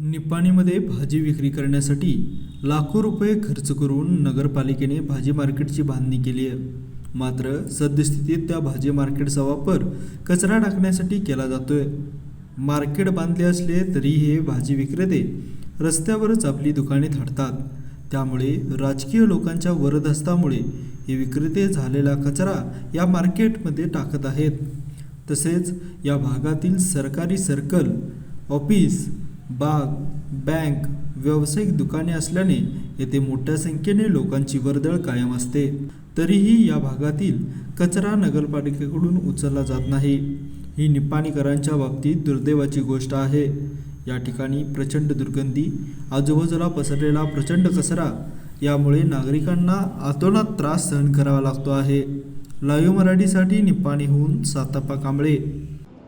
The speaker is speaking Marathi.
निपाणीमध्ये भाजी विक्री करण्यासाठी लाखो रुपये खर्च करून नगरपालिकेने भाजी मार्केटची बांधणी केली आहे. मात्र सद्यस्थितीत त्या भाजी मार्केटचा वापर कचरा टाकण्यासाठी केला जातोय. मार्केट बांधले असले तरी हे भाजी विक्रेते रस्त्यावरच आपली दुकाने थाटतात. त्यामुळे राजकीय लोकांच्या वरदहस्तामुळे हे विक्रेते झालेला कचरा या मार्केटमध्ये टाकत आहेत. तसेच या भागातील सरकारी सर्कल ऑफिस बाग बँक व्यावसायिक दुकाने असल्याने येथे मोठ्या संख्येने लोकांची वर्दळ कायम असते. तरीही या भागातील कचरा नगरपालिकेकडून उचलला जात नाही. ही निपाणीकरांच्या बाबतीत दुर्दैवाची गोष्ट आहे. या ठिकाणी प्रचंड दुर्गंधी आजूबाजूला पसरलेला प्रचंड कचरा यामुळे नागरिकांना आतोनात त्रास सहन करावा लागतो आहे. लाईव्ह मराठीसाठी निपाणीहून सातापा कांबळे.